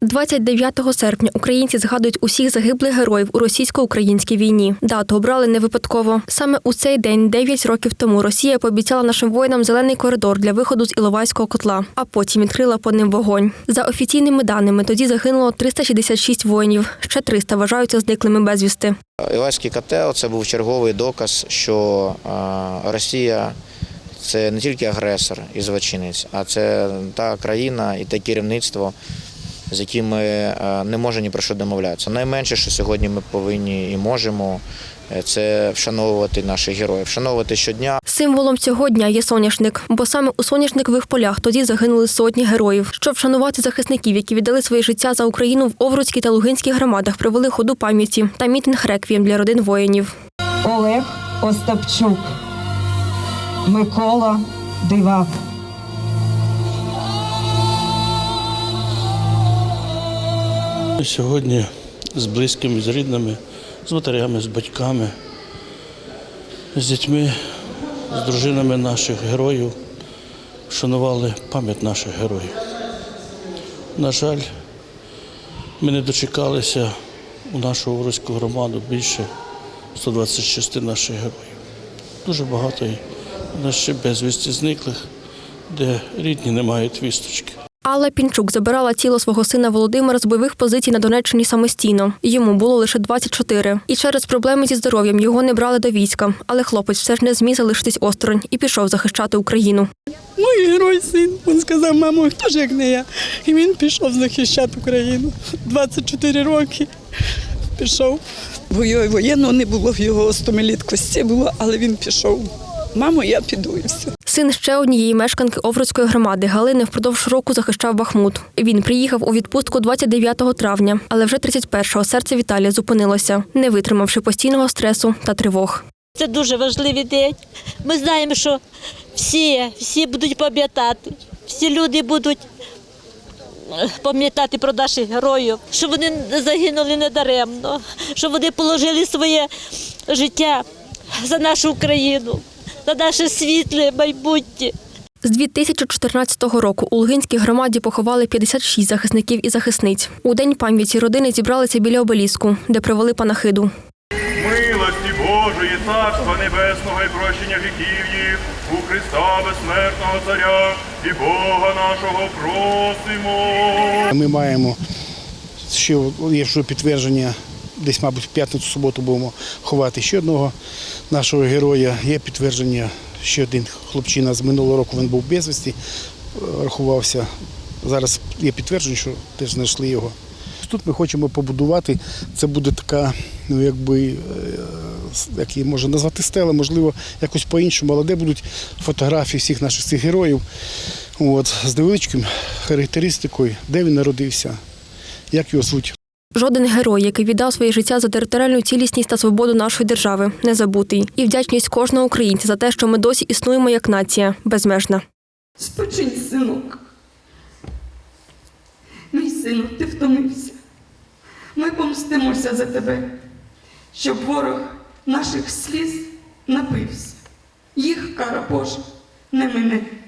29 серпня українці згадують усіх загиблих героїв у російсько-українській війні. Дату обрали не випадково. Саме у цей день, 9 років тому, Росія пообіцяла нашим воїнам зелений коридор для виходу з Іловайського котла, а потім відкрила по ним вогонь. За офіційними даними, тоді загинуло 366 воїнів. Ще 300 вважаються зниклими безвісти. Іловайський котел це був черговий доказ, що Росія це не тільки агресор і злочинець, а це та країна і те керівництво, з яким е, не можемо ні про що домовлятися. Найменше, що сьогодні ми повинні і можемо, е, це вшановувати наших героїв, вшановувати щодня. Символом цього дня є соняшник, бо саме у соняшникових полях тоді загинули сотні героїв. Щоб вшанувати захисників, які віддали своє життя за Україну в Овруцькій та Луганській громадах, провели ходу пам'яті та мітинг реквієм для родин воїнів. Олег Остапчук, Микола Дивак. Сьогодні з близькими, з рідними, з матерями, з батьками, з дітьми, з дружинами наших героїв вшанували пам'ять наших героїв. На жаль, ми не дочекалися у нашу Ворозьку громаду більше 126 наших героїв. Дуже багато і нас ще безвісті зниклих, де рідні не мають вісточки. Алла Пінчук забирала тіло свого сина Володимира з бойових позицій на Донеччині самостійно. Йому було лише 24. І через проблеми зі здоров'ям його не брали до війська. Але хлопець все ж не зміг залишитись осторонь і пішов захищати Україну. Мій герой син. Він сказав, мамо, хто ж як не я? І він пішов захищати Україну. 24 роки пішов. Вою- Воєнного не було в його стомиліткості було, але він пішов. Мамо, я піду і все. Син ще однієї мешканки Овруцької громади Галини впродовж року захищав Бахмут. Він приїхав у відпустку 29 травня, але вже 31-го серце Віталія зупинилося, не витримавши постійного стресу та тривог. Це дуже важливий день. Ми знаємо, що всі, всі будуть пам'ятати, всі люди будуть е, пам'ятати про наших героїв, що вони загинули недаремно, що вони положили своє життя за нашу Україну, за наше світле майбутнє. З 2014 року у Лугинській громаді поховали 56 захисників і захисниць. У день пам'яті родини зібралися біля обеліску, де провели панахиду. милості Божої, царства небесного і прощення їх, у Христа безсмертного Царя і Бога нашого просимо. Ми маємо ще є підтвердження, десь, мабуть, в п'ятницю-суботу будемо ховати ще одного нашого героя. Є підтвердження, ще один хлопчина з минулого року він був безвісті, рахувався. Зараз є підтвердження, що теж знайшли його. Тут ми хочемо побудувати. Це буде така, ну якби, е, як її можна назвати стела, можливо, якось по-іншому, але де будуть фотографії всіх наших цих героїв. От, з невеличким характеристикою, де він народився, як його звуть. Жоден герой, який віддав своє життя за територіальну цілісність та свободу нашої держави, не забутий. І вдячність кожного українця за те, що ми досі існуємо як нація, безмежна. Спочинь, синок. Мій сину, ти втомився. Ми помстимося за тебе, щоб ворог наших сліз напився. Їх кара Божа не мине.